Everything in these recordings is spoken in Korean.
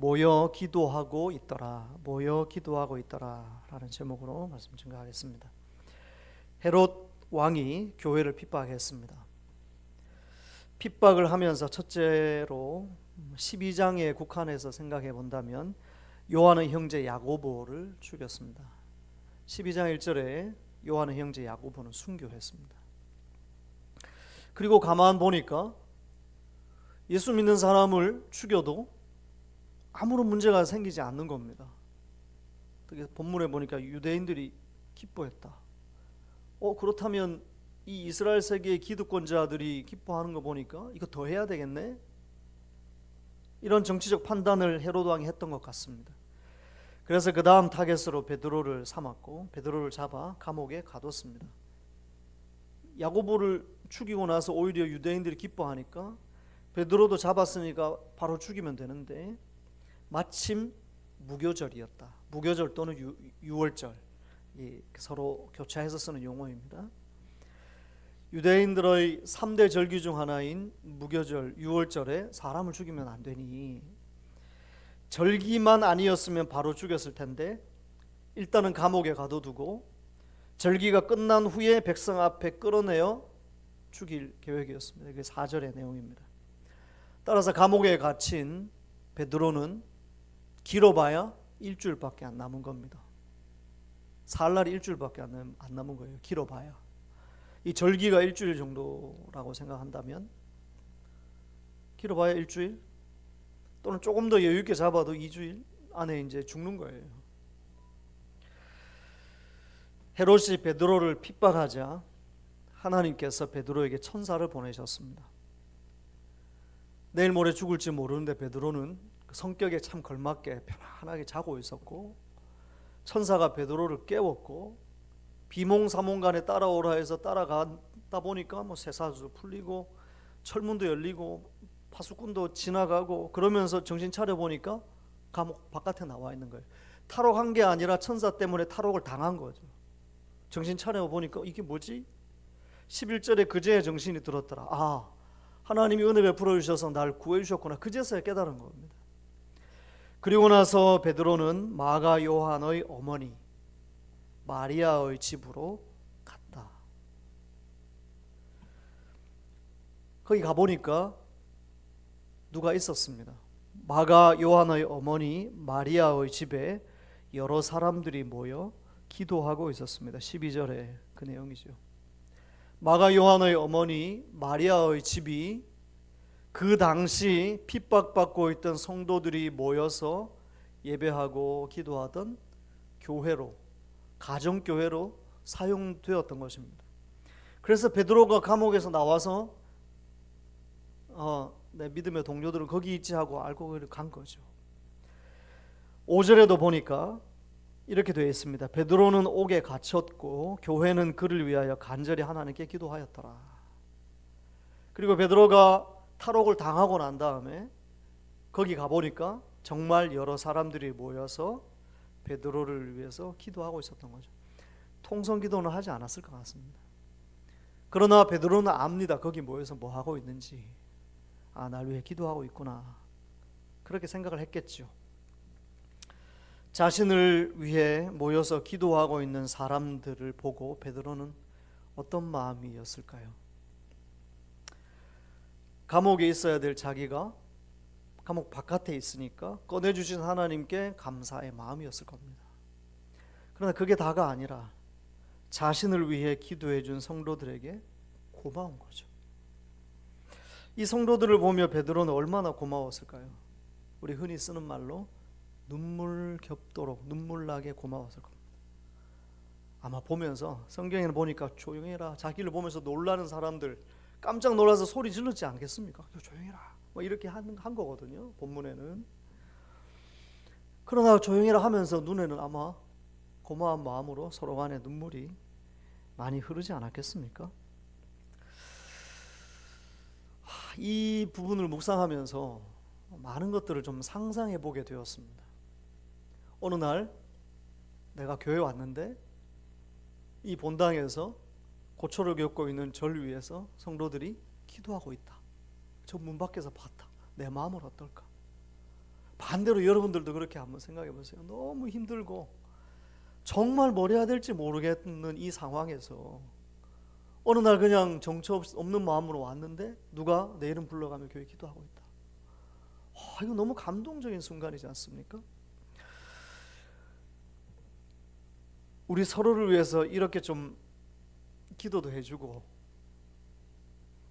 모여 기도하고 있더라. 모여 기도하고 있더라라는 제목으로 말씀 증가하겠습니다. 헤롯 왕이 교회를 핍박했습니다. 핍박을 하면서 첫째로 12장에 국한해서 생각해 본다면 요한의 형제 야고보를 죽였습니다. 12장 1절에 요한의 형제 야고보는 순교했습니다. 그리고 가만 보니까 예수 믿는 사람을 죽여도 아무런 문제가 생기지 않는 겁니다. 어떻게 본문에 보니까 유대인들이 기뻐했다. 어 그렇다면 이 이스라엘 세계의 기득권자들이 기뻐하는 거 보니까 이거 더 해야 되겠네. 이런 정치적 판단을 헤로드 왕이 했던 것 같습니다. 그래서 그 다음 타겟으로 베드로를 삼았고 베드로를 잡아 감옥에 가뒀습니다. 야고보를 죽이고 나서 오히려 유대인들이 기뻐하니까 베드로도 잡았으니까 바로 죽이면 되는데 마침 무교절이었다. 무교절 또는 유, 유월절 이 서로 교차해서 쓰는 용어입니다. 유대인들의 3대 절기 중 하나인 무교절 유월절에 사람을 죽이면 안 되니 절기만 아니었으면 바로 죽였을 텐데 일단은 감옥에 가둬두고 절기가 끝난 후에 백성 앞에 끌어내어 죽일 계획이었습니다. 이게 4절의 내용입니다. 따라서 감옥에 갇힌 베드로는 길어봐야 일주일밖에 안 남은 겁니다. 살 날이 일주일밖에 안, 남은 거예요. 길어봐야. 이 절기가 일주일 정도라고 생각한다면 길어봐야 일주일 또는 조금 더 여유 있게 잡아도 2주일 안에 이제 죽는 거예요. 헤롯이 베드로를 핍박하자 하나님께서 베드로에게 천사를 보내셨습니다. 내일 모레 죽을지 모르는데 베드로는 그 성격에 참 걸맞게 편안하게 자고 있었고 천사가 베드로를 깨웠고 비몽사몽간에 따라오라 해서 따라가다 보니까 뭐 쇠사슬도 풀리고 철문도 열리고 파수꾼도 지나가고 그러면서 정신 차려 보니까 감옥 바깥에 나와 있는 거예요. 탈옥한 게 아니라 천사 때문에 탈옥을 당한 거죠. 정신 차려 보니까 이게 뭐지? 11절에 그제야 정신이 들었더라. 아, 하나님이 은혜 베풀어 주셔서 날 구해 주셨구나. 그제서야 깨달은 겁니다. 그리고 나서 베드로는 마가 요한의 어머니 마리아의 집으로 갔다. 거기 가 보니까 누가 있었습니다. 마가 요한의 어머니 마리아의 집에 여러 사람들이 모여 기도하고 있었습니다. 12절에 그 내용이죠. 마가 요한의 어머니 마리아의 집이 그 당시 핍박받고 있던 성도들이 모여서 예배하고 기도하던 교회로 가정 교회로 사용되었던 것입니다. 그래서 베드로가 감옥에서 나와서 어, 내 믿음의 동료들은 거기 있지 하고 알고 간 거죠. 5절에도 보니까 이렇게 되어 있습니다. 베드로는 옥에 갇혔고 교회는 그를 위하여 간절히 하나님께 기도하였더라. 그리고 베드로가 탈옥을 당하고 난 다음에 거기 가 보니까 정말 여러 사람들이 모여서 베드로를 위해서 기도하고 있었던 거죠. 통성 기도는 하지 않았을 것 같습니다. 그러나 베드로는 압니다. 거기 모여서 뭐 하고 있는지. 아, 날 위해 기도하고 있구나. 그렇게 생각을 했겠죠. 자신을 위해 모여서 기도하고 있는 사람들을 보고 베드로는 어떤 마음이었을까요? 감옥에 있어야 될 자기가 감옥 바깥에 있으니까 꺼내 주신 하나님께 감사의 마음이었을 겁니다. 그러나 그게 다가 아니라 자신을 위해 기도해 준 성도들에게 고마운 거죠. 이 성도들을 보며 베드로는 얼마나 고마웠을까요? 우리 흔히 쓰는 말로 눈물 겹도록 눈물 나게 고마웠을 겁니다. 아마 보면서 성경에는 보니까 조용해라 자기를 보면서 놀라는 사람들 깜짝 놀라서 소리 질렀지 않겠습니까? 조용해라 뭐 이렇게 한, 한 거거든요 본문에는 그러나 조용해라 하면서 눈에는 아마 고마운 마음으로 서로 간에 눈물이 많이 흐르지 않았겠습니까? 이 부분을 묵상하면서 많은 것들을 좀 상상해 보게 되었습니다. 어느 날 내가 교회 왔는데 이 본당에서 고초를 겪고 있는 절 위에서 성도들이 기도하고 있다. 저 문 밖에서 봤다. 내 마음은 어떨까? 반대로 여러분들도 그렇게 한번 생각해 보세요. 너무 힘들고 정말 뭘 해야 될지 모르겠는 이 상황에서 어느 날 그냥 정처 없- 없는 마음으로 왔는데 누가 내 이름 불러가며 교회 기도하고 있다. 와, 이거 너무 감동적인 순간이지 않습니까? 우리 서로를 위해서 이렇게 좀 기도도 해주고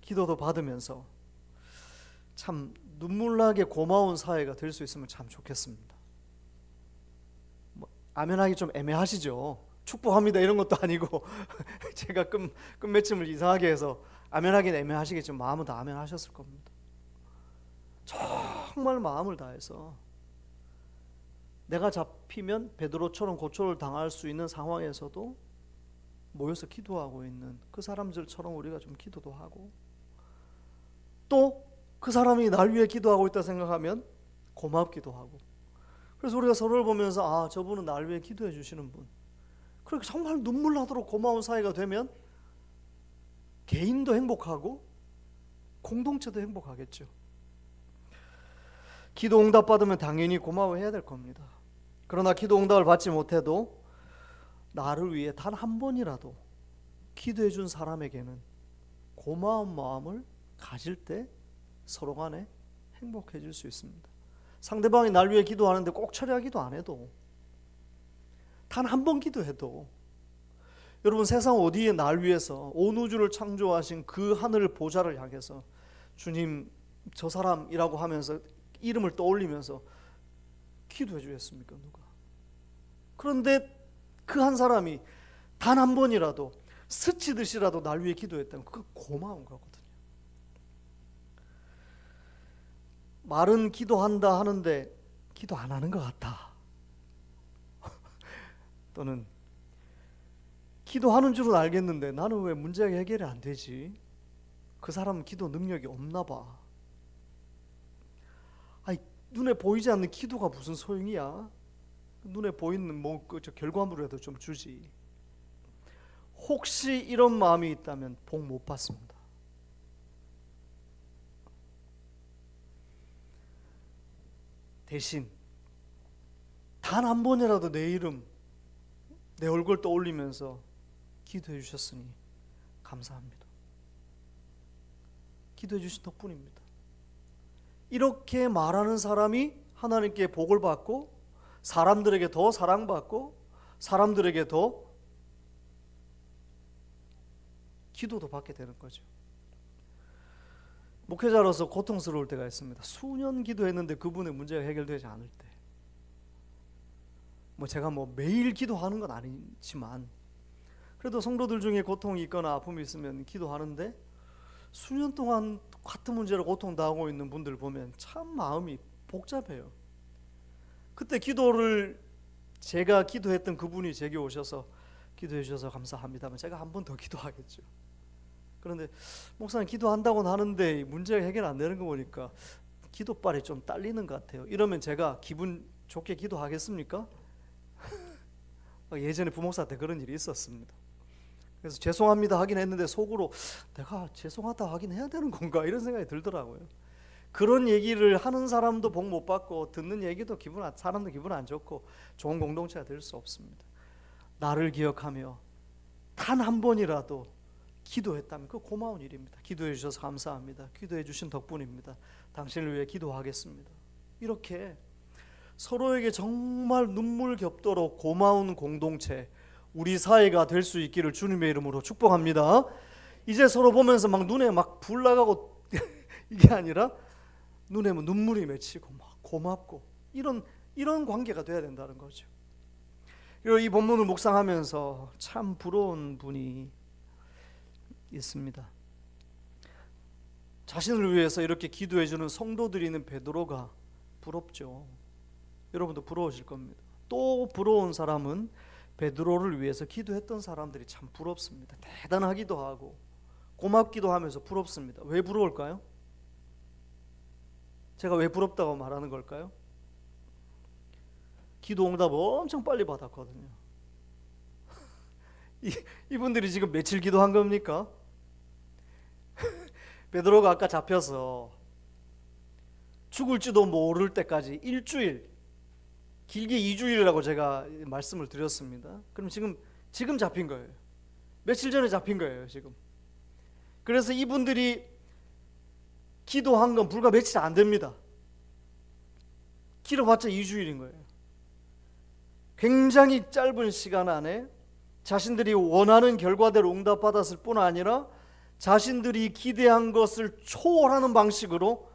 기도도 받으면서 참 눈물나게 고마운 사회가 될 수 있으면 참 좋겠습니다. 뭐, 아멘하기 좀 애매하시죠? 축복합니다 이런 것도 아니고 제가 끝 끝맺음을 이상하게 해서 아멘하기는 애매하시겠지만 마음은 다 아멘하셨을 겁니다. 정말 마음을 다해서 내가 잡히면 베드로처럼 고초를 당할 수 있는 상황에서도 모여서 기도하고 있는 그 사람들처럼 우리가 좀 기도도 하고 또 그 사람이 날 위해 기도하고 있다 생각하면 고맙기도 하고 그래서 우리가 서로를 보면서 아 저분은 날 위해 기도해 주시는 분 그렇게 정말 눈물 나도록 고마운 사이가 되면 개인도 행복하고 공동체도 행복하겠죠. 기도 응답 받으면 당연히 고마워해야 될 겁니다. 그러나 기도 응답을 받지 못해도 나를 위해 단 한 번이라도 기도해 준 사람에게는 고마운 마음을 가질 때 서로 간에 행복해질 수 있습니다. 상대방이 날 위해 기도하는데 꼭 처리하기도 안 해도 단 한 번 기도해도 여러분 세상 어디에 날 위해서 온 우주를 창조하신 그 하늘 보좌를 향해서 주님 저 사람이라고 하면서 이름을 떠올리면서 기도해 주겠습니까 누가? 그런데 그 한 사람이 단 한 번이라도 스치듯이라도 날 위해 기도했다면 그 고마운 거거든요. 말은 기도한다 하는데 기도 안 하는 것 같아. 또는 기도하는 줄은 알겠는데 나는 왜 문제가 해결이 안 되지? 그 사람은 기도 능력이 없나 봐. 아니 눈에 보이지 않는 기도가 무슨 소용이야? 눈에 보이는 뭐 그저 결과물이라도 좀 주지. 혹시 이런 마음이 있다면 복 못 받습니다. 대신 단 한 번이라도 내 이름, 내 얼굴 떠올리면서 기도해 주셨으니 감사합니다. 기도해 주신 덕분입니다. 이렇게 말하는 사람이 하나님께 복을 받고 사람들에게 더 사랑받고 사람들에게 더 기도도 받게 되는 거죠. 목회자로서 고통스러울 때가 있습니다. 수년 기도했는데 그분의 문제가 해결되지 않을 때. 뭐 제가 뭐 매일 기도하는 건 아니지만 그래도 성도들 중에 고통이 있거나 아픔이 있으면 기도하는데 수년 동안 같은 문제로 고통당하고 있는 분들 보면 참 마음이 복잡해요. 그때 기도를 제가 기도했던 그분이 제게 오셔서 기도해 주셔서 감사합니다만 제가 한 번 더 기도하겠죠. 그런데 목사님 기도한다고는 하는데 문제가 해결 안 되는 거 보니까 기도발이 좀 딸리는 것 같아요. 이러면 제가 기분 좋게 기도하겠습니까? 예전에 부목사 때 그런 일이 있었습니다. 그래서 죄송합니다 하긴 했는데 속으로 내가 죄송하다 하긴 해야 되는 건가 이런 생각이 들더라고요. 그런 얘기를 하는 사람도 복 못 받고 듣는 얘기도 기분 안, 사람도 기분 안 좋고 좋은 공동체가 될 수 없습니다. 나를 기억하며 단 한 번이라도 기도했다면 그 고마운 일입니다. 기도해 주셔서 감사합니다. 기도해 주신 덕분입니다. 당신을 위해 기도하겠습니다. 이렇게 서로에게 정말 눈물 겹도록 고마운 공동체 우리 사회가 될 수 있기를 주님의 이름으로 축복합니다. 이제 서로 보면서 막 눈에 막 불 나가고 이게 아니라 눈에 뭐 눈물이 맺히고 막 고맙고 이런 이런 관계가 돼야 된다는 거죠. 그리고 이 본문을 묵상하면서 참 부러운 분이 있습니다. 자신을 위해서 이렇게 기도해 주는 성도들이 있는 베드로가 부럽죠. 여러분도 부러우실 겁니다. 또 부러운 사람은 베드로를 위해서 기도했던 사람들이 참 부럽습니다. 대단하기도 하고 고맙기도 하면서 부럽습니다. 왜 부러울까요? 제가 왜 부럽다고 말하는 걸까요? 기도 응답 엄청 빨리 받았거든요. 이, 이분들이 지금 며칠 기도한 겁니까? 베드로가 아까 잡혀서 죽을지도 모를 때까지 일주일 길게 2주일이라고 제가 말씀을 드렸습니다. 그럼 지금 지금 잡힌 거예요. 며칠 전에 잡힌 거예요, 지금. 그래서 이분들이 기도한 건 불과 며칠 안 됩니다. 길어봤자 2주일인 거예요. 굉장히 짧은 시간 안에 자신들이 원하는 결과대로 응답받았을 뿐 아니라 자신들이 기대한 것을 초월하는 방식으로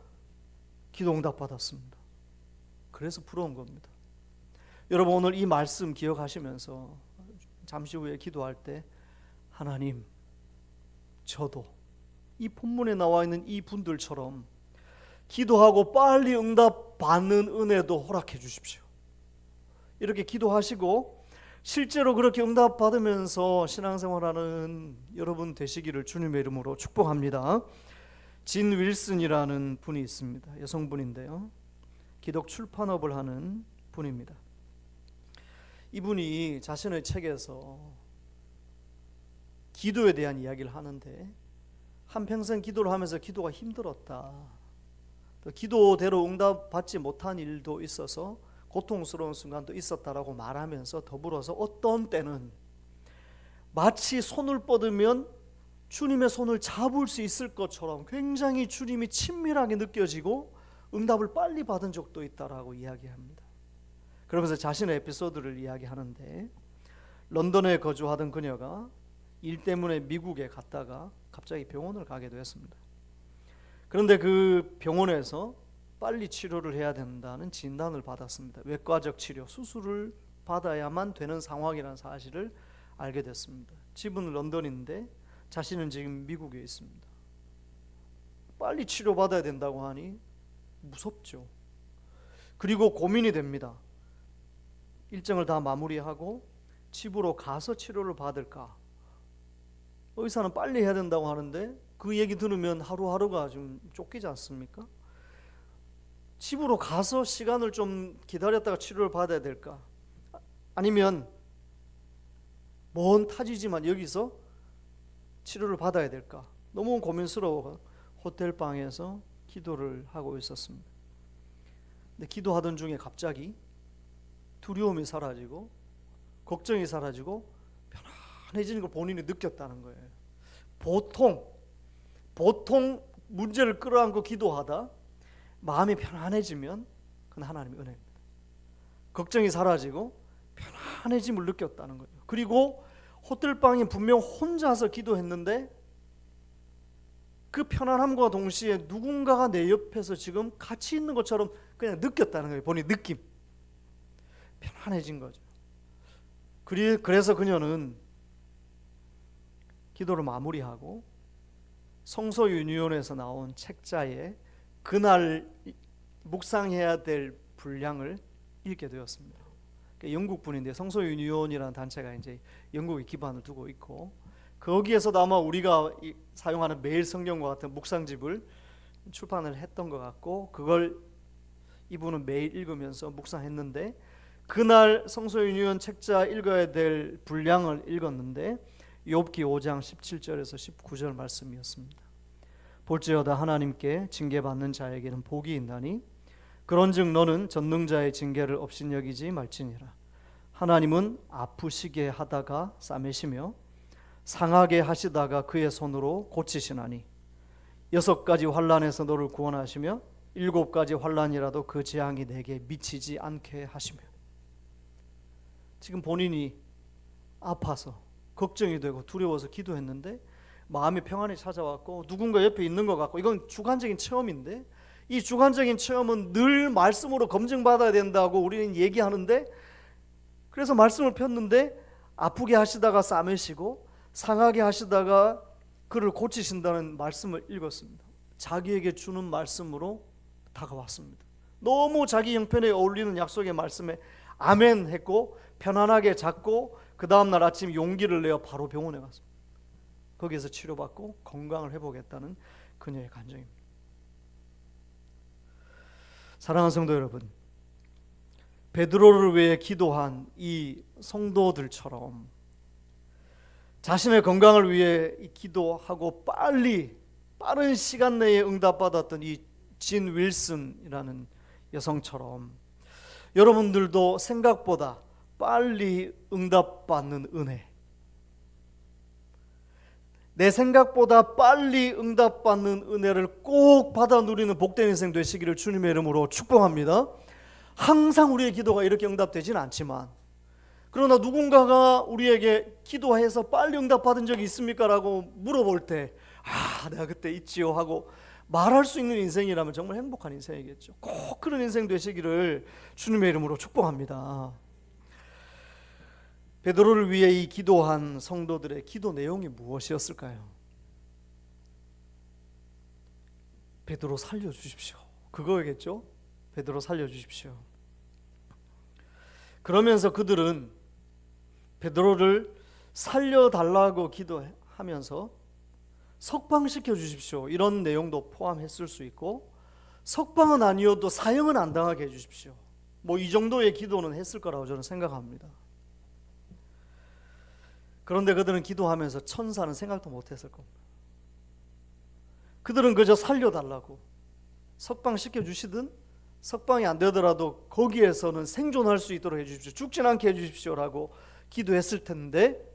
기도 응답받았습니다. 그래서 부러운 겁니다. 여러분 오늘 이 말씀 기억하시면서 잠시 후에 기도할 때 하나님 저도 이 본문에 나와 있는 이 분들처럼 기도하고 빨리 응답 받는 은혜도 허락해 주십시오. 이렇게 기도하시고 실제로 그렇게 응답 받으면서 신앙생활하는 여러분 되시기를 주님의 이름으로 축복합니다. 진 윌슨이라는 분이 있습니다. 여성분인데요. 기독 출판업을 하는 분입니다. 이분이 자신의 책에서 기도에 대한 이야기를 하는데 한평생 기도를 하면서 기도가 힘들었다. 또 기도대로 응답 받지 못한 일도 있어서 고통스러운 순간도 있었다라고 말하면서 더불어서 어떤 때는 마치 손을 뻗으면 주님의 손을 잡을 수 있을 것처럼 굉장히 주님이 친밀하게 느껴지고 응답을 빨리 받은 적도 있다라고 이야기합니다. 그러면서 자신의 에피소드를 이야기하는데 런던에 거주하던 그녀가 일 때문에 미국에 갔다가 갑자기 병원을 가게 되었습니다. 그런데 그 병원에서 빨리 치료를 해야 된다는 진단을 받았습니다. 외과적 치료, 수술을 받아야만 되는 상황이라는 사실을 알게 됐습니다. 집은 런던인데 자신은 지금 미국에 있습니다. 빨리 치료받아야 된다고 하니 무섭죠. 그리고 고민이 됩니다. 일정을 다 마무리하고 집으로 가서 치료를 받을까? 의사는 빨리 해야 된다고 하는데 그 얘기 들으면 하루하루가 좀 쫓기지 않습니까? 집으로 가서 시간을 좀 기다렸다가 치료를 받아야 될까? 아니면 먼 타지지만 여기서 치료를 받아야 될까? 너무 고민스러워 호텔 방에서 기도를 하고 있었습니다. 근데 기도하던 중에 갑자기 두려움이 사라지고 걱정이 사라지고 편안해지는 걸 본인이 느꼈다는 거예요. 보통 보통 문제를 끌어안고 기도하다 마음이 편안해지면 그건 하나님의 은혜입니다. 걱정이 사라지고 편안해짐을 느꼈다는 거예요. 그리고 호텔 방에 분명 혼자서 기도했는데 그 편안함과 동시에 누군가가 내 옆에서 지금 같이 있는 것처럼 그냥 느꼈다는 거예요. 본인 느낌. 편안해진 거죠. 그래서 그녀는 기도를 마무리하고 성서 유니온에서 나온 책자에 그날 묵상해야 될 분량을 읽게 되었습니다. 그러니까 영국 분인데 성서 유니온이라는 단체가 이제 영국에 기반을 두고 있고 거기에서도 아마 우리가 이- 사용하는 매일 성경과 같은 묵상집을 출판을 했던 것 같고 그걸 이분은 매일 읽으면서 묵상했는데 그날 성서 유니온 책자 읽어야 될 분량을 읽었는데 욥기 5장 17절에서 19절 말씀이었습니다. 볼지어다 하나님께 징계받는 자에게는 복이 있나니 그런즉 너는 전능자의 징계를 업신여기지 말지니라. 하나님은 아프시게 하다가 싸매시며 상하게 하시다가 그의 손으로 고치시나니 여섯 가지 환란에서 너를 구원하시며 일곱 가지 환란이라도 그 재앙이 내게 미치지 않게 하시며 지금 본인이 아파서 걱정이 되고 두려워서 기도했는데 마음의 평안이 찾아왔고 누군가 옆에 있는 것 같고 이건 주관적인 체험인데 이 주관적인 체험은 늘 말씀으로 검증받아야 된다고 우리는 얘기하는데 그래서 말씀을 폈는데 아프게 하시다가 싸매시고 상하게 하시다가 그를 고치신다는 말씀을 읽었습니다. 자기에게 주는 말씀으로 다가왔습니다. 너무 자기 형편에 어울리는 약속의 말씀에 아멘 했고 편안하게 잡고 그 다음 날 아침 용기를 내어 바로 병원에 갔습니다. 거기에서 치료받고 건강을 회복했다는 그녀의 간증입니다. 사랑하는 성도 여러분, 베드로를 위해 기도한 이 성도들처럼 자신의 건강을 위해 이 기도하고 빨리 빠른 시간 내에 응답받았던 이 진 윌슨이라는 여성처럼 여러분들도 생각보다 빨리 응답받는 은혜 내 생각보다 빨리 응답받는 은혜를 꼭 받아 누리는 복된 인생 되시기를 주님의 이름으로 축복합니다. 항상 우리의 기도가 이렇게 응답되지는 않지만 그러나 누군가가 우리에게 기도해서 빨리 응답받은 적이 있습니까? 라고 물어볼 때 아, 내가 그때 있지요 하고 말할 수 있는 인생이라면 정말 행복한 인생이겠죠. 꼭 그런 인생 되시기를 주님의 이름으로 축복합니다. 베드로를 위해 이 기도한 성도들의 기도 내용이 무엇이었을까요? 베드로 살려 주십시오. 그거겠죠? 베드로 살려 주십시오. 그러면서 그들은 베드로를 살려 달라고 기도하면서 석방시켜 주십시오. 이런 내용도 포함했을 수 있고 석방은 아니어도 사형은 안 당하게 해 주십시오. 뭐 이 정도의 기도는 했을 거라고 저는 생각합니다. 그런데 그들은 기도하면서 천사는 생각도 못했을 겁니다. 그들은 그저 살려달라고 석방 시켜 주시든 석방이 안 되더라도 거기에서는 생존할 수 있도록 해주십시오. 죽진 않게 해주십시오라고 기도했을 텐데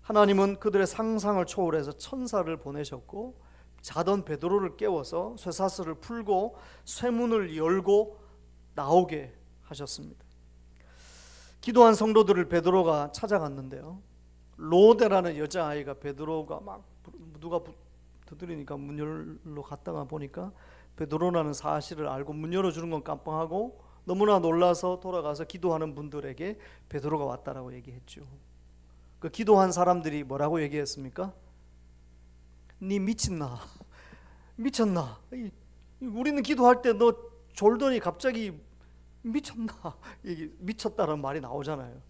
하나님은 그들의 상상을 초월해서 천사를 보내셨고 자던 베드로를 깨워서 쇠사슬을 풀고 쇠문을 열고 나오게 하셨습니다. 기도한 성도들을 베드로가 찾아갔는데요. 로데라는 여자아이가 베드로가 막 누가 두드리니까 문 열러 갔다가 보니까 베드로라는 사실을 알고 문 열어주는 건 깜빡하고 너무나 놀라서 돌아가서 기도하는 분들에게 베드로가 왔다라고 얘기했죠. 그 기도한 사람들이 뭐라고 얘기했습니까? 네 미친나? 미쳤나? 우리는 기도할 때 너 졸더니 갑자기 미쳤나? 미쳤다는 말이 나오잖아요.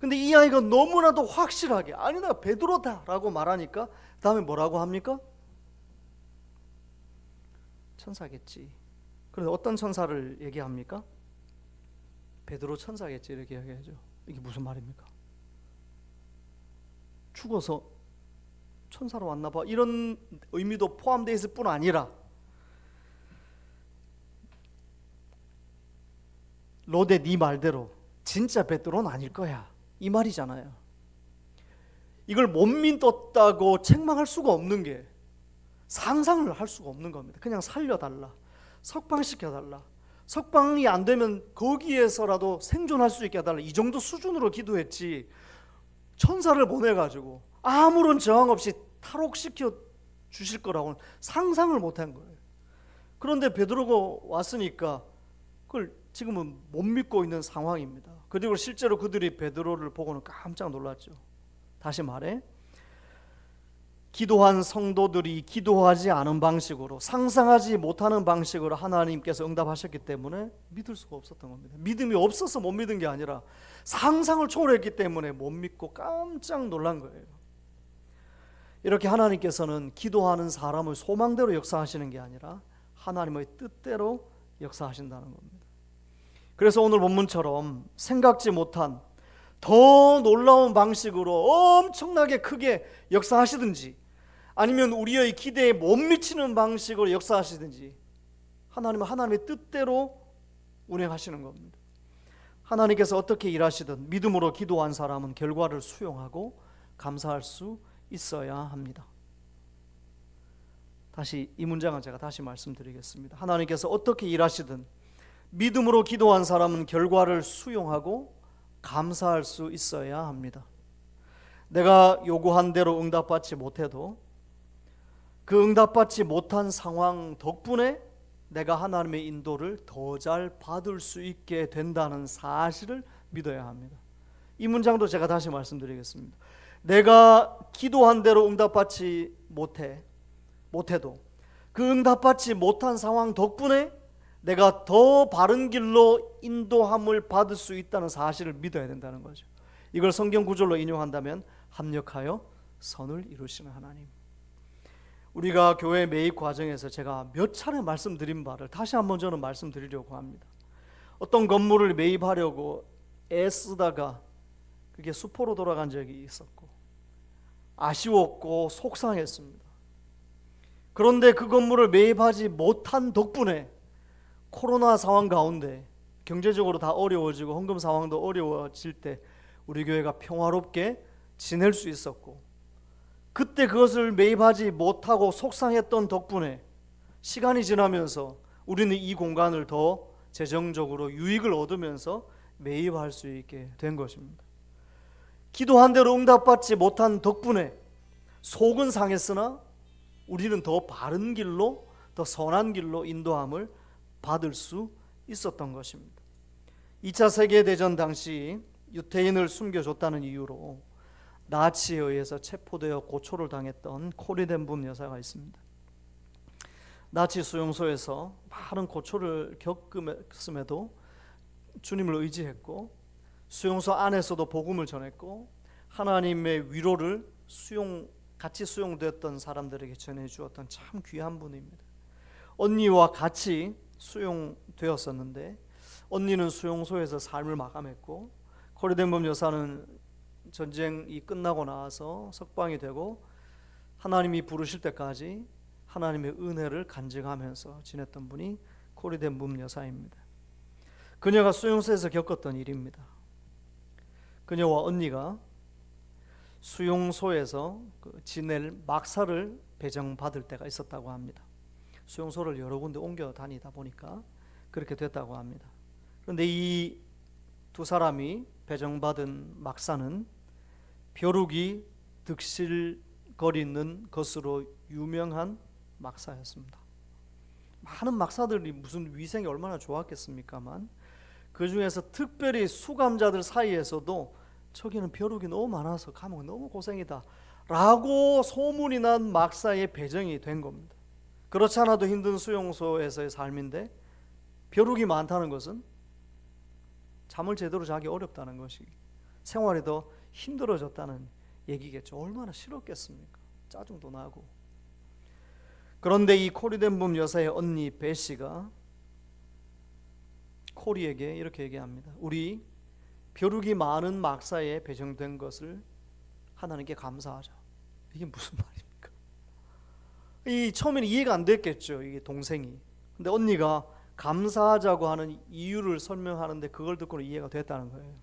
근데 이 아이가 너무나도 확실하게 아니 나 베드로다라고 말하니까 다음에 뭐라고 합니까? 천사겠지. 그런데 어떤 천사를 얘기합니까? 베드로 천사겠지 이렇게 얘기하죠. 이게 무슨 말입니까? 죽어서 천사로 왔나 봐. 이런 의미도 포함되어 있을 뿐 아니라 로데 네 말대로 진짜 베드로는 아닐 거야. 이 말이잖아요. 이걸 못 믿었다고 책망할 수가 없는 게 상상을 할 수가 없는 겁니다. 그냥 살려달라. 석방시켜달라. 석방이 안 되면 거기에서라도 생존할 수 있게 해달라. 이 정도 수준으로 기도했지. 천사를 보내가지고 아무런 저항 없이 탈옥시켜 주실 거라고는 상상을 못 한 거예요. 그런데 베드로가 왔으니까 그걸 지금은 못 믿고 있는 상황입니다. 그리고 실제로 그들이 베드로를 보고는 깜짝 놀랐죠. 다시 말해 기도한 성도들이 기도하지 않은 방식으로 상상하지 못하는 방식으로 하나님께서 응답하셨기 때문에 믿을 수가 없었던 겁니다. 믿음이 없어서 못 믿은 게 아니라 상상을 초월했기 때문에 못 믿고 깜짝 놀란 거예요. 이렇게 하나님께서는 기도하는 사람을 소망대로 역사하시는 게 아니라 하나님의 뜻대로 역사하신다는 겁니다. 그래서 오늘 본문처럼 생각지 못한 더 놀라운 방식으로 엄청나게 크게 역사하시든지 아니면 우리의 기대에 못 미치는 방식으로 역사하시든지 하나님은 하나님의 뜻대로 운행하시는 겁니다. 하나님께서 어떻게 일하시든 믿음으로 기도한 사람은 결과를 수용하고 감사할 수 있어야 합니다. 다시 이 문장은 제가 다시 말씀드리겠습니다. 하나님께서 어떻게 일하시든 믿음으로 기도한 사람은 결과를 수용하고 감사할 수 있어야 합니다. 내가 요구한 대로 응답받지 못해도 그 응답받지 못한 상황 덕분에 내가 하나님의 인도를 더 잘 받을 수 있게 된다는 사실을 믿어야 합니다. 이 문장도 제가 다시 말씀드리겠습니다. 내가 기도한 대로 응답받지 못해 못해도 그 응답받지 못한 상황 덕분에 내가 더 바른 길로 인도함을 받을 수 있다는 사실을 믿어야 된다는 거죠. 이걸 성경 구절로 인용한다면 합력하여 선을 이루시는 하나님. 우리가 교회 매입 과정에서 제가 몇 차례 말씀드린 바를 다시 한번 저는 말씀드리려고 합니다. 어떤 건물을 매입하려고 애쓰다가 그게 수포로 돌아간 적이 있었고 아쉬웠고 속상했습니다. 그런데 그 건물을 매입하지 못한 덕분에 코로나 상황 가운데 경제적으로 다 어려워지고 헌금 상황도 어려워질 때 우리 교회가 평화롭게 지낼 수 있었고 그때 그것을 매입하지 못하고 속상했던 덕분에 시간이 지나면서 우리는 이 공간을 더 재정적으로 유익을 얻으면서 매입할 수 있게 된 것입니다. 기도한 대로 응답받지 못한 덕분에 속은 상했으나 우리는 더 바른 길로 더 선한 길로 인도함을 받을 수 있었던 것입니다. 2차 세계 대전 당시 유태인을 숨겨줬다는 이유로 나치에 의해서 체포되어 고초를 당했던 코리덴붐 여사가 있습니다. 나치 수용소에서 많은 고초를 겪음에도 주님을 의지했고 수용소 안에서도 복음을 전했고 하나님의 위로를 수용 같이 수용되었던 사람들에게 전해 주었던 참 귀한 분입니다. 언니와 같이 수용되었었는데 언니는 수용소에서 삶을 마감했고 코리덴범 여사는 전쟁이 끝나고 나서 석방이 되고 하나님이 부르실 때까지 하나님의 은혜를 간증하면서 지냈던 분이 코리덴범 여사입니다. 그녀가 수용소에서 겪었던 일입니다. 그녀와 언니가 수용소에서 그 지낼 막사를 배정받을 때가 있었다고 합니다. 수용소를 여러 군데 옮겨 다니다 보니까 그렇게 됐다고 합니다. 그런데 이 두 사람이 배정받은 막사는 벼룩이 득실거리는 것으로 유명한 막사였습니다. 많은 막사들이 무슨 위생이 얼마나 좋았겠습니까만 그 중에서 특별히 수감자들 사이에서도 저기는 벼룩이 너무 많아서 감옥 너무 고생이다 라고 소문이 난 막사의 배정이 된 겁니다. 그렇지 않아도 힘든 수용소에서의 삶인데 벼룩이 많다는 것은 잠을 제대로 자기 어렵다는 것이 생활이 더 힘들어졌다는 얘기겠죠. 얼마나 싫었겠습니까? 짜증도 나고. 그런데 이 코리덴붐 여사의 언니 배 씨가 코리에게 이렇게 얘기합니다. 우리 벼룩이 많은 막사에 배정된 것을 하나님께 감사하자. 이게 무슨 말입니까? 이 처음에는 이해가 안 됐겠죠. 이 동생이. 근데 언니가 감사하자고 하는 이유를 설명하는데 그걸 듣고는 이해가 됐다는 거예요.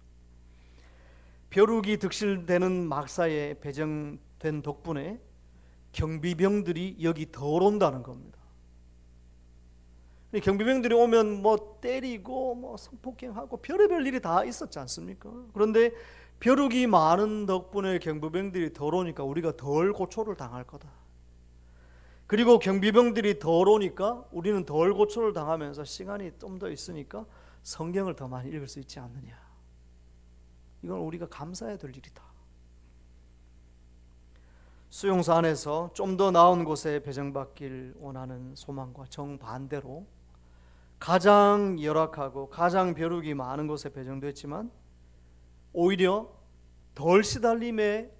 벼룩이 득실되는 막사에 배정된 덕분에 경비병들이 여기 덜 온다는 겁니다. 경비병들이 오면 뭐 때리고 뭐 성폭행하고 별의별 일이 다 있었지 않습니까? 그런데 벼룩이 많은 덕분에 경비병들이 덜 오니까 우리가 덜 고초를 당할 거다. 그리고 경비병들이 덜 오니까 우리는 덜 고초를 당하면서 시간이 좀 더 있으니까 성경을 더 많이 읽을 수 있지 않느냐. 이건 우리가 감사해야 될 일이다. 수용소 안에서 좀 더 나은 곳에 배정받길 원하는 소망과 정반대로 가장 열악하고 가장 벼룩이 많은 곳에 배정됐지만 오히려 덜 시달림에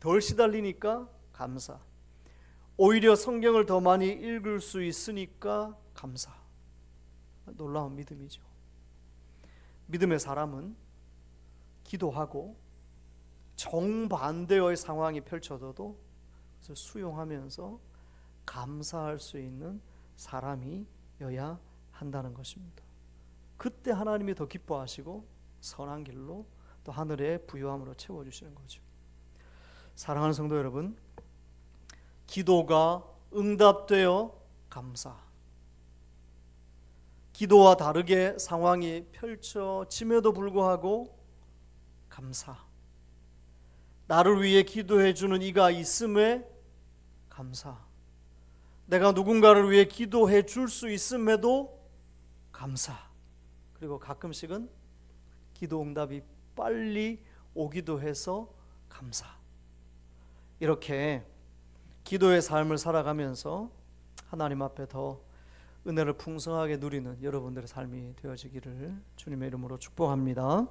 덜 시달리니까 감사. 오히려 성경을 더 많이 읽을 수 있으니까 감사. 놀라운 믿음이죠. 믿음의 사람은 기도하고 정반대의 상황이 펼쳐져도 그것을 수용하면서 감사할 수 있는 사람이어야 한다는 것입니다. 그때 하나님이 더 기뻐하시고 선한 길로 또 하늘의 부유함으로 채워 주시는 거죠. 사랑하는 성도 여러분, 기도가 응답되어 감사. 기도와 다르게 상황이 펼쳐짐에도 불구하고 감사. 나를 위해 기도해 주는 이가 있음에 감사. 내가 누군가를 위해 기도해 줄 수 있음에도 감사. 그리고 가끔씩은 기도 응답이 빨리 오기도 해서 감사. 이렇게 기도의 삶을 살아가면서 하나님 앞에 더 은혜를 풍성하게 누리는 여러분들의 삶이 되어지기를 주님의 이름으로 축복합니다.